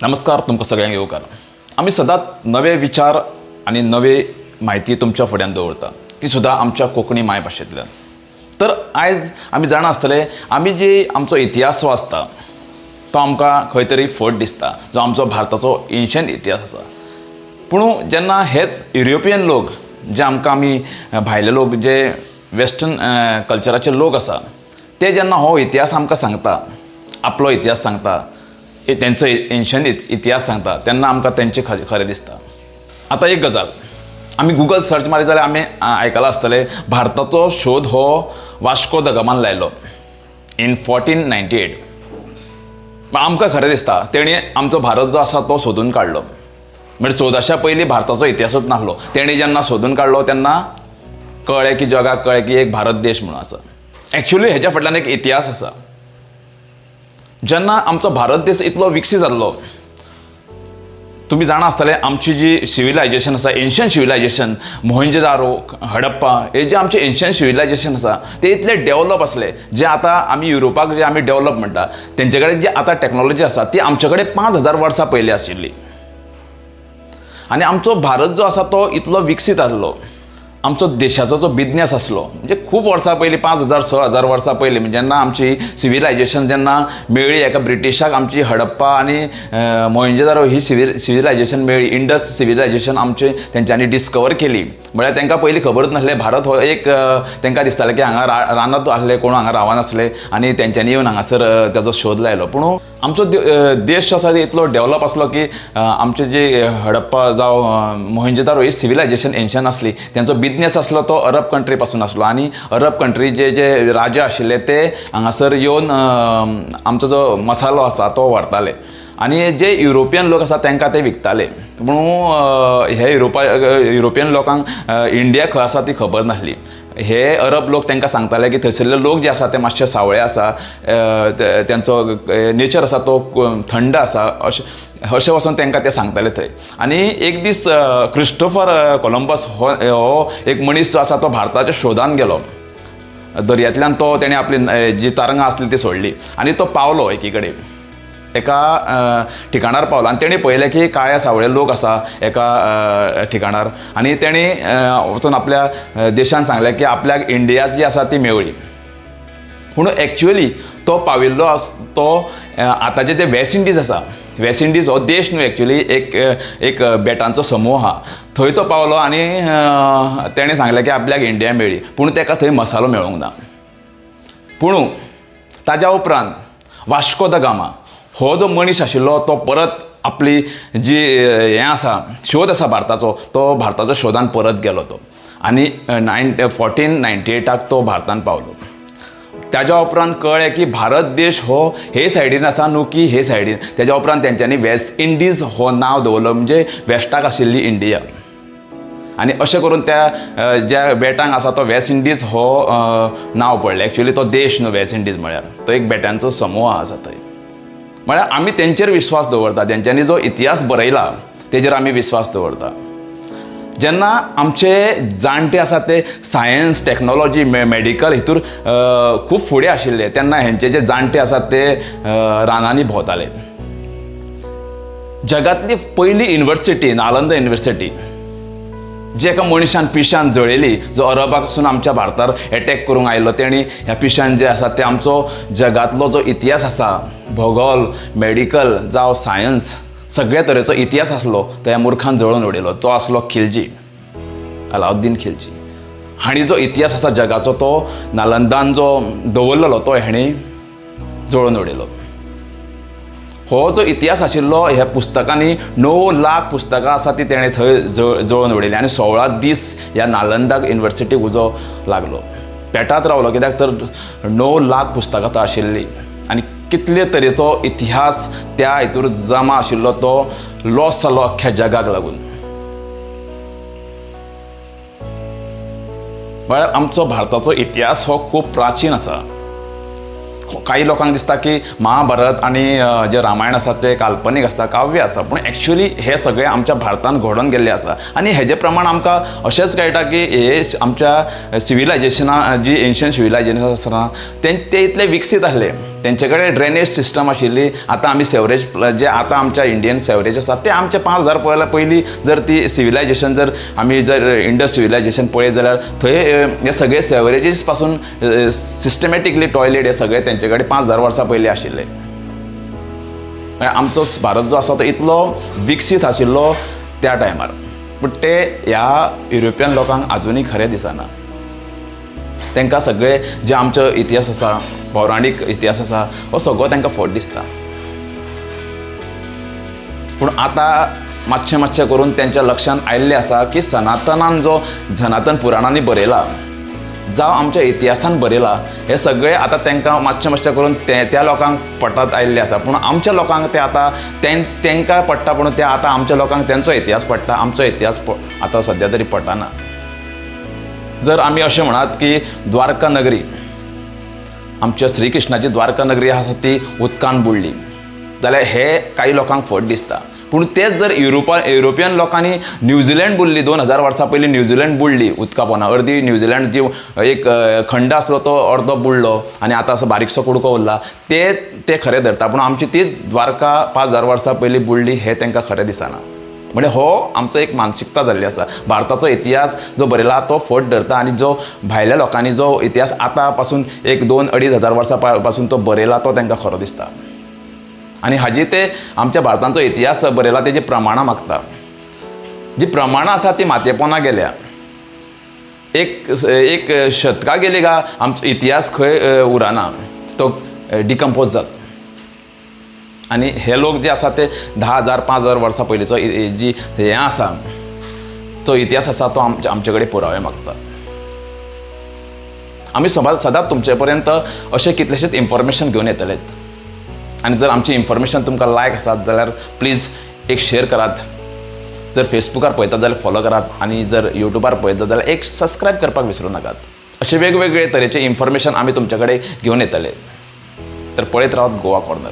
नमस्कार तुमकां सगळ्यांक येवकार आमी सदांच नवे विचार आनी नवी म्हायती तुमच्या फुड्यान दवरता. ती सुद्दां आमच्या कोंकणी मायभाशेंतल्यान. तर आयज आमी जाणा आसतले आमी जी आमचो इतिहास वाचता तो आमकां खंय तरी फट दिसता जो आमचो भारताचो एन्शंट इतिहास आसा. पूण जेन्ना हेच युरोपियन लोक जे आमकां आमी भायले लोक जे वेस्टर्न कल्चराचे लोक आसा ते जेन्ना हो इतिहास आमकां सांगता आपलो इतिहास सांगता हे तेंचो एन्शन इतिहास सांगता तेन्ना आमकां त्यांचे ख- खरें दिसता. आतां एक गजाल. आमी गुगल सर्च मारीत जाल्यार आमी आयकलां आसतलें भारताचो शोध हो वास्को द गमान लायलो. इन फोर्टीन नायन्टी एट आमकां खरें दिसता. तेणी आमचो भारत जो आसा तो सोदून काडलो म्हणजे चवदाशा पयलीं भारताचो इतिहासूच नासलो. तेणी जेन्ना सोदून काडलो तेन्ना कळ्ळें की जगाक कळ्ळें की एक भारत देश म्हणून आसा एक्चुली हेच्या फाटल्यान एक इतिहास आसा जेन्ना आमचो भारत देश इतलो विकसीत जाल्लो तुम्ही जाणा आसतले आमची जी सिविलायजेशन आसा एन्शंट सिविलायजेशन मोहनजेदारो हडप्पा हे जे आमचे एन्शियन सिविलायजेशन आसा ते इतले डेव्हलप असले जे आतां आमी युरोपाक जे आमी डेव्हलप म्हणटा तेंचे कडेन जी आतां टॅक्नॉलॉजी आसा ती आमचे कडेन पांच हजार वर्सां पयलीं आशिल्ली. आनी आमचो भारत जो आसा तो इतलो विकसीत आसलो. आमचो देशाचो जो बिझनेस आसलो म्हणजे खूब वर्सां पयलीं पांच हजार स हजार वर्सां पयलीं म्हणजे जेन्ना आमची सिविलायजेशन जेन्ना मेळ्ळी एका ब्रिटिशाक आमची हडप्पा आनी मोहिंजेदारो ही सिवी सिविलायजेशन मेळ्ळी इंडस सिविलायजेशन आमचे तेंच्यांनी डिस्कवर केली. म्हळ्यार तेंकां पयलीं खबरूच नासलें भारत हो एक तेंकां दिसतालें की हांगा रा रानात आसलें कोण हांगा रावनासलें आनी तेंच्यांनी येवन हांगासर अ, ताचो शोध लायलो. पूण हो, आमचो देश जो आसा इतलो डेवलप आसलो की आमचे जे हडप्पा जावं मोहिंजेदारो हो, ही सिविलायजेशन एन्शन आसली तेंचो बिझनेस आसलो तो अरब कंट्री पासून आसलो आनी अरब कंट्री जे जे राजा आशिल्ले ते हांगासर येवन आमचो जो मसालो आसा तो व्हरताले. आनी जे युरोपियन लोक आसा तांकां ते विकताले. पूण हे युरोपा युरोपियन लोकांक इंडिया खंय आसा ती खबर नासली. हे अरब लोक तांकां सांगताले की थंयसरले लोक जे आसा ते मातशे सावळे आसा अ, तेंचो नेचर आसा तो थंड आसा अशें अशें वचून तांकां ते सांगताले थंय. आनी एक दीस क्रिस्टोफर कोलंबस हो हो एक मनीस जो आसा तो भारताच्या शोधान गेलो. दर्यांतल्यान तो तेणे आपली जी तरंगां आसली ती सोडली. आनी तो पावलो एकी कडेन एका ठिकाणार पावला. आनी तेणी पळयलें की काळ्या सावळे लोक आसा एका ठिकाणार आनी तेणी वचून आपल्या देशान सांगलें की आपल्याक इंडिया जी आसा ती मेवळी. पूण एक्चुअली तो पाविल्लो आस तो आताचे आतांचे जे वेस्ट इंडीज आसा वेस्ट इंडीज हो देश न्हू एक्चुली एक एक बेटांचो समूह आहा थंय तो पावलो आनी तेणें सांगलें की आपल्याक इंडिया मेळ्ळी पूण ताका थंय मसालो मेळूंक ना. पूण ताज्या उपरांत वास्को द गामा. हो जो मनीस आशिल्लो तो परत आपली जी हें आसा शोध आसा भारताचो तो भारताचो शोधान परत गेलो तो. आनी नायन फोर्टीन नायन्टी एटाक तो भारतान पावलो. ताज्या उपरांत कळ्ळें की भारत देश हो हे सायडीन आसा न्हू की हे सायडीन. ताज्या उपरांत तेंच्यांनी वेस्ट इंडीज हो नांव दवरलो म्हणजे वेस्टाक आशिल्ली इंडिया. आनी अशें करून त्या ज्या बेटांक आसा तो वेस्ट इंडीज हो नांव पडलें. एक्चुली तो देश न्हू वेस्ट इंडीज म्हळ्यार. तो एक बेटांचो समूह आसा थंय. म्हळ्यार आमी तेंचेर विश्वास दवरता तेंच्यांनी जो इतिहास बरयला तेजेर आमी विश्वास दवरता. जेन्ना आमचे जाणटे आसा ते सायन्स टॅक्नोलॉजी मे मेडिकल हितूर खूब फुडें आशिल्ले. तेन्ना हेंचे जे जाणटे आसात ते रानांनी भोंवताले. जगांतली पयली युनिवर्सिटी नालंदा युनिवर्सिटी जे एका मनशान पिशान जळयली जो अरबाकसून आमच्या भारतार एटॅक करूंक आयलो तेणी ह्या पिशान जे आसा ते आमचो जगांतलो जो इतिहास आसा भूगोल मेडिकल जावं सायन्स सगळ्या तरेचो इतिहास आसलो तो ह्या मुर्खान जळोवन उडयलो. तो आसलो खिलजी अलाउद्दीन खिलजी. हांणी जो इतिहास आसा जगाचो तो नालंदान जो दवरलेलो तो हेणी जळोवन उडयलो. हो जो इतिहास आशिल्लो ह्या पुस्तकांनी णव लाख पुस्तकां आसा ती तेणें थंय जळोवन उडयली आनी सोळा दीस ह्या नालंदाक युनिवर्सिटीक उजो लागलो. पेटात रावलो कित्याक तर णव लाख पुस्तकां थंय आशिल्लीं. आनी कितले तरेचो इतिहास त्या हितूर जमा आशिल्लो तो लॉस जालो अख्ख्या जगाक लागून. म्हळ्यार आमचो भारताचो इतिहास हो खूब प्राचीन आसा. काही लोकांक दिसता की महाभारत आणि जे रामायण आसा ते काल्पनीक आसता काव्य आसा पूण एक्चुअली हे सगळें आमच्या भारतान घडोवन गेल्लें आसा आनी हेजे प्रमाण आमकां अशेंच कळटा की हे आमच्या सिविलायजेशना जी एन्शियंट सिविलायजेशन आसा तें ते इतले विकसीत आसले तेंचे कडेन ड्रेनेज सिस्टम आशिल्ली आतां आमी सेवरेज जे आतां आमच्या इंडियन सेवरेज आसा ते आमचे पांच हजार पयला पयलीं जर ती सिविलायजेशन जर आमी जर इंडस सिविलायजेशन पळयत जाल्यार थंय हे सगळे सेवरेजीसपासून सिस्टमॅटिकली टॉयलेट हे सगळे तेंचे कडेन पांच हजार वर्सां पयलीं आशिल्ले आमचो भारत जो आसा तो इतलो विकसीत आशिल्लो त्या टायमार पूण ते ह्या युरोपियन लोकांक आजुनूय खरें दिसना. तांकां सगळे जे आमचो इतिहास आसा पौराणीक इतिहास आसा हो सगळो तांकां फट दिसता. पूण आतां मातशें मातशें करून तेंच्या लक्षांत आयिल्लें आसा की सनातनान जो सनातन पुराणांनी बरयला जावं आमच्या इतिहासान बरयला हे सगळे आतां तांकां मातशें मातशें करून ते त्या लोकांक पटत आयिल्लें आसा पूण आमच्या लोकांक ते आतां तें तांकां पडटा पूण ते आतां आमच्या लोकांक तेंचो इतिहास पडटा आमचो इतिहास आतां सद्या तरी पडटाना जर आमी अशें म्हणात की द्वारका नगरी आमच्या श्री कृष्णाची द्वारका नगरी आसा ती उदकान बुडली. जाल्यार हे काही लोकांक फट दिसता. पूण तेच जर युरोपा युरोपियन लोकांनी न्यूझीलंड बुडली दोन हजार वर्सां पयलीं न्यूझीलंड बुडली उदका पोना अर्दी न्यूझीलंड जी एक खंड आसलो तो अर्दो बुडलो आनी आतां असो बारीकसो कुडको उरला. ते ते खरें धरता. पूण आमची ती द्वारका पांच हजार वर्सां पयलीं बुडली हें तांकां खरें दिसना. म्हणजे हो आमचो एक मानसिकता जाल्ली आसा भारताचो इतिहास जो बरयला तो फट धरता आनी जो भायल्या लोकांनी जो इतिहास आतां पासून एक दोन अडीच हजार वर्सां पासून तो बरयला तो तांकां खरो दिसता. आनी हाजी ते आमच्या भारताचो इतिहास बरयला तेजी प्रमाणां मागता. जी प्रमाणां आसा ती मातयेपोंदा गेल्या. एक एक शतकां गेली गा आमचो इतिहास खंय उराना उरना तो डिकम्पोज जाता. आनी हे लोक जे आसा ते धा हजार पांच हजार वर्सां पयलींचो जी हें आसा तो इतिहास आसा तो आमचे आमचे कडेन पुरावे मागता आमी सदांच सदांच तुमचे पर्यंत अशें कितलेशेच इन्फॉर्मेशन घेवन येतलेत. आनी जर आमची इन्फॉर्मेशन तुमकां लायक आसात जाल्यार प्लीज एक शेअर करात. जर फेसबुकार पळयतात जाल्यार फॉलो करात. आनी जर युट्यूबार पळयतात जाल्यार एक सबस्क्रायब करपाक विसरूं नाकात. अशें वेगवेगळे तरेचे इन्फॉर्मेशन आमी तुमचे कडेन घेवन येतले. तर पळयत रावत गोवा कॉर्नर